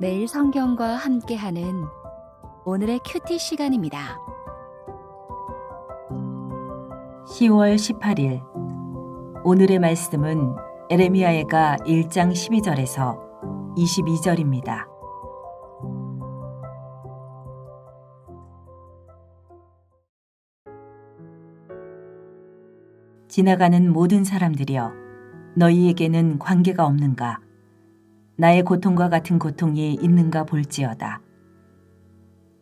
매일 성경과 함께하는 오늘의 큐티 시간입니다. 10월 18일 오늘의 말씀은 에레미야에가 1장 12절에서 22절입니다. 지나가는 모든 사람들이여 너희에게는 관계가 없는가 나의 고통과 같은 고통이 있는가 볼지어다.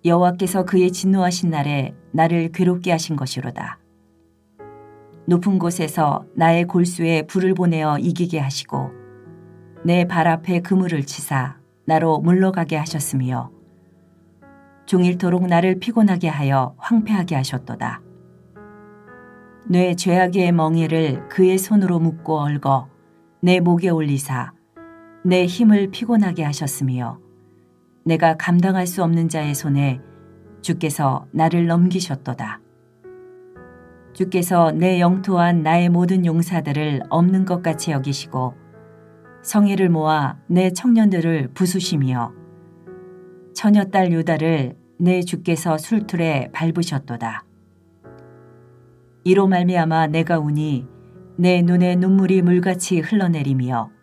여호와께서 그의 진노하신 날에 나를 괴롭게 하신 것이로다. 높은 곳에서 나의 골수에 불을 보내어 이기게 하시고 내 발 앞에 그물을 치사 나로 물러가게 하셨으며 종일토록 나를 피곤하게 하여 황폐하게 하셨도다. 내 죄악의 멍에를 그의 손으로 묶고 얽어 내 목에 올리사 내 힘을 피곤하게 하셨으며 내가 감당할 수 없는 자의 손에 주께서 나를 넘기셨도다. 주께서 내 영토한 나의 모든 용사들을 없는 것 같이 여기시고 성의를 모아 내 청년들을 부수시며 처녀딸 유다를 내 주께서 술틀에 밟으셨도다. 이로 말미암아 내가 우니 내 눈에 눈물이 물같이 흘러내리며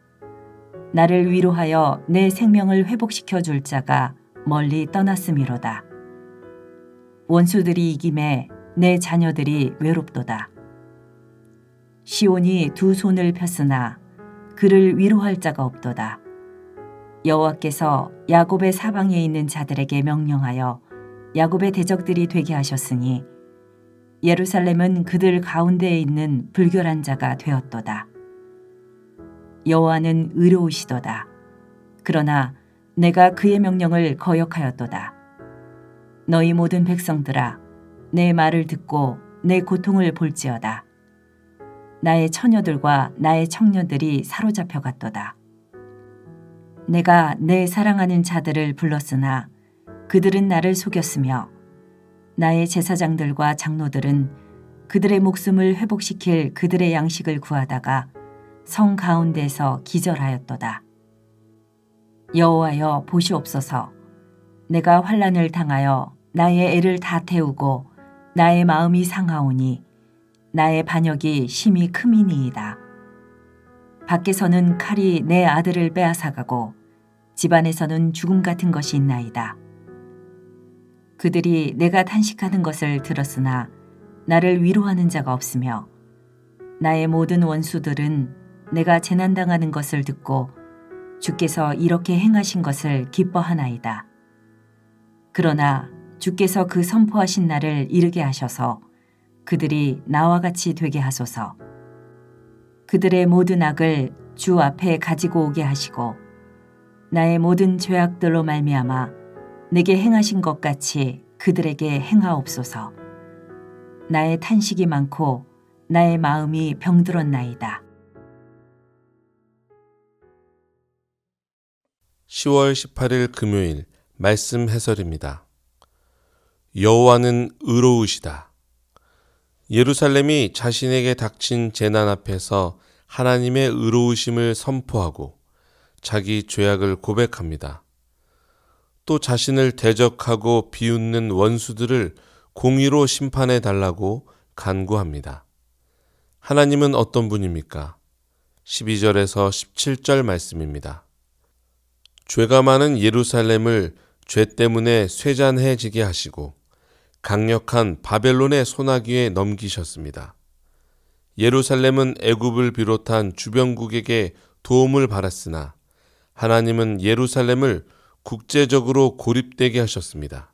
나를 위로하여 내 생명을 회복시켜 줄 자가 멀리 떠났음이로다. 원수들이 이김에 내 자녀들이 외롭도다. 시온이 두 손을 폈으나 그를 위로할 자가 없도다. 여호와께서 야곱의 사방에 있는 자들에게 명령하여 야곱의 대적들이 되게 하셨으니 예루살렘은 그들 가운데에 있는 불결한 자가 되었도다. 여호와는 의로우시도다. 그러나 내가 그의 명령을 거역하였도다. 너희 모든 백성들아 내 말을 듣고 내 고통을 볼지어다. 나의 처녀들과 나의 청년들이 사로잡혀 갔도다. 내가 내 사랑하는 자들을 불렀으나 그들은 나를 속였으며 나의 제사장들과 장로들은 그들의 목숨을 회복시킬 그들의 양식을 구하다가 성 가운데서 기절하였도다. 여호와여 보시옵소서 내가 환란을 당하여 나의 애를 다 태우고 나의 마음이 상하오니 나의 반역이 심히 크미니이다. 밖에서는 칼이 내 아들을 빼앗아가고 집안에서는 죽음 같은 것이 있나이다. 그들이 내가 탄식하는 것을 들었으나 나를 위로하는 자가 없으며 나의 모든 원수들은 내가 재난당하는 것을 듣고 주께서 이렇게 행하신 것을 기뻐하나이다. 그러나 주께서 그 선포하신 날을 이르게 하셔서 그들이 나와 같이 되게 하소서. 그들의 모든 악을 주 앞에 가지고 오게 하시고 나의 모든 죄악들로 말미암아 내게 행하신 것 같이 그들에게 행하옵소서. 나의 탄식이 많고 나의 마음이 병들었나이다. 10월 18일 금요일 말씀 해설입니다. 여호와는 의로우시다. 예루살렘이 자신에게 닥친 재난 앞에서 하나님의 의로우심을 선포하고 자기 죄악을 고백합니다. 또 자신을 대적하고 비웃는 원수들을 공의로 심판해 달라고 간구합니다. 하나님은 어떤 분입니까? 12절에서 17절 말씀입니다. 죄가 많은 예루살렘을 죄 때문에 쇠잔해지게 하시고 강력한 바벨론의 소나기에 넘기셨습니다. 예루살렘은 애굽을 비롯한 주변국에게 도움을 받았으나 하나님은 예루살렘을 국제적으로 고립되게 하셨습니다.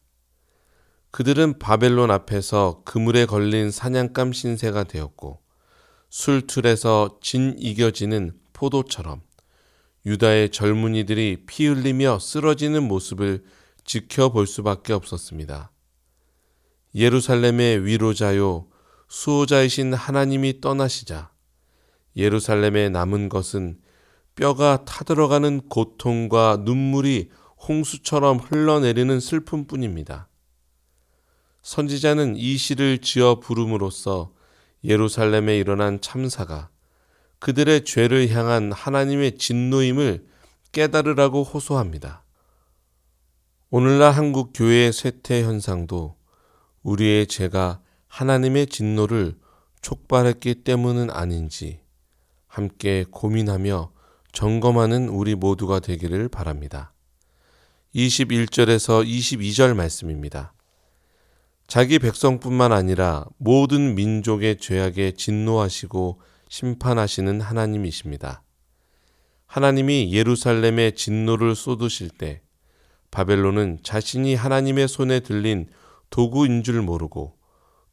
그들은 바벨론 앞에서 그물에 걸린 사냥감 신세가 되었고 술틀에서 진 이겨지는 포도처럼 유다의 젊은이들이 피 흘리며 쓰러지는 모습을 지켜볼 수밖에 없었습니다. 예루살렘의 위로자요 수호자이신 하나님이 떠나시자 예루살렘에 남은 것은 뼈가 타들어가는 고통과 눈물이 홍수처럼 흘러내리는 슬픔뿐입니다. 선지자는 이 시를 지어 부름으로써 예루살렘에 일어난 참사가 그들의 죄를 향한 하나님의 진노임을 깨달으라고 호소합니다. 오늘날 한국 교회의 쇠퇴 현상도 우리의 죄가 하나님의 진노를 촉발했기 때문은 아닌지 함께 고민하며 점검하는 우리 모두가 되기를 바랍니다. 21절에서 22절 말씀입니다. 자기 백성뿐만 아니라 모든 민족의 죄악에 진노하시고 심판하시는 하나님이십니다. 하나님이 예루살렘에 진노를 쏟으실 때 바벨론은 자신이 하나님의 손에 들린 도구인 줄 모르고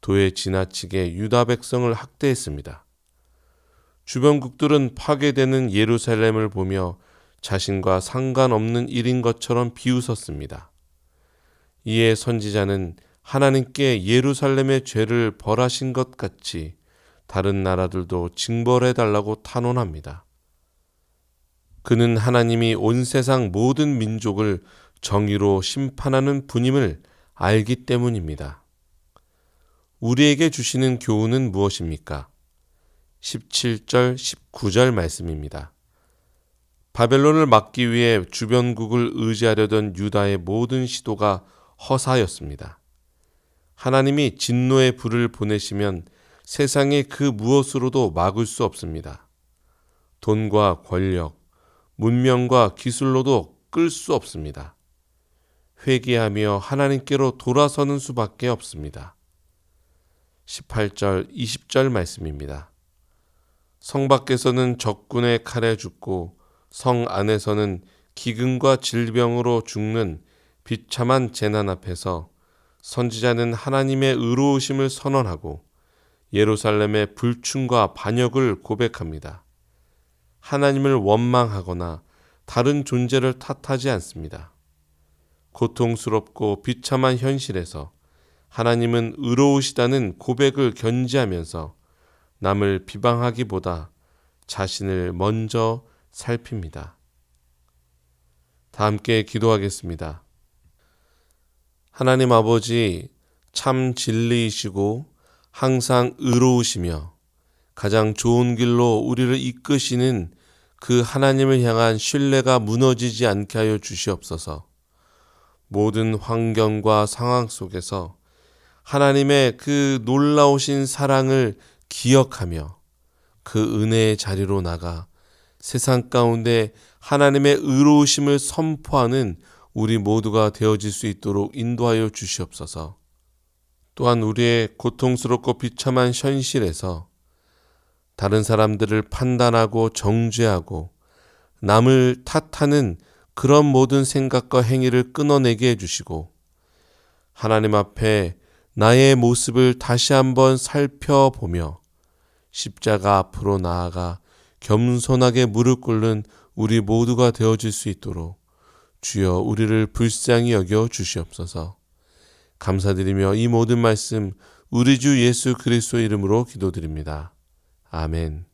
도에 지나치게 유다 백성을 학대했습니다. 주변국들은 파괴되는 예루살렘을 보며 자신과 상관없는 일인 것처럼 비웃었습니다. 이에 선지자는 하나님께 예루살렘의 죄를 벌하신 것 같이 다른 나라들도 징벌해 달라고 탄원합니다. 그는 하나님이 온 세상 모든 민족을 정의로 심판하는 분임을 알기 때문입니다. 우리에게 주시는 교훈은 무엇입니까? 17절, 19절 말씀입니다. 바벨론을 막기 위해 주변국을 의지하려던 유다의 모든 시도가 허사였습니다. 하나님이 진노의 불을 보내시면 세상의 그 무엇으로도 막을 수 없습니다. 돈과 권력, 문명과 기술로도 끌 수 없습니다. 회개하며 하나님께로 돌아서는 수밖에 없습니다. 18절, 20절 말씀입니다. 성 밖에서는 적군의 칼에 죽고 성 안에서는 기근과 질병으로 죽는 비참한 재난 앞에서 선지자는 하나님의 의로우심을 선언하고 예루살렘의 불충과 반역을 고백합니다. 하나님을 원망하거나 다른 존재를 탓하지 않습니다. 고통스럽고 비참한 현실에서 하나님은 의로우시다는 고백을 견지하면서 남을 비방하기보다 자신을 먼저 살핍니다. 다 함께 기도하겠습니다. 하나님 아버지 참 진리이시고 항상 의로우시며 가장 좋은 길로 우리를 이끄시는 그 하나님을 향한 신뢰가 무너지지 않게 하여 주시옵소서. 모든 환경과 상황 속에서 하나님의 그 놀라우신 사랑을 기억하며 그 은혜의 자리로 나가 세상 가운데 하나님의 의로우심을 선포하는 우리 모두가 되어질 수 있도록 인도하여 주시옵소서. 또한 우리의 고통스럽고 비참한 현실에서 다른 사람들을 판단하고 정죄하고 남을 탓하는 그런 모든 생각과 행위를 끊어내게 해주시고 하나님 앞에 나의 모습을 다시 한번 살펴보며 십자가 앞으로 나아가 겸손하게 무릎 꿇는 우리 모두가 되어질 수 있도록 주여 우리를 불쌍히 여겨 주시옵소서. 감사드리며 이 모든 말씀 우리 주 예수 그리스도 이름으로 기도드립니다. 아멘.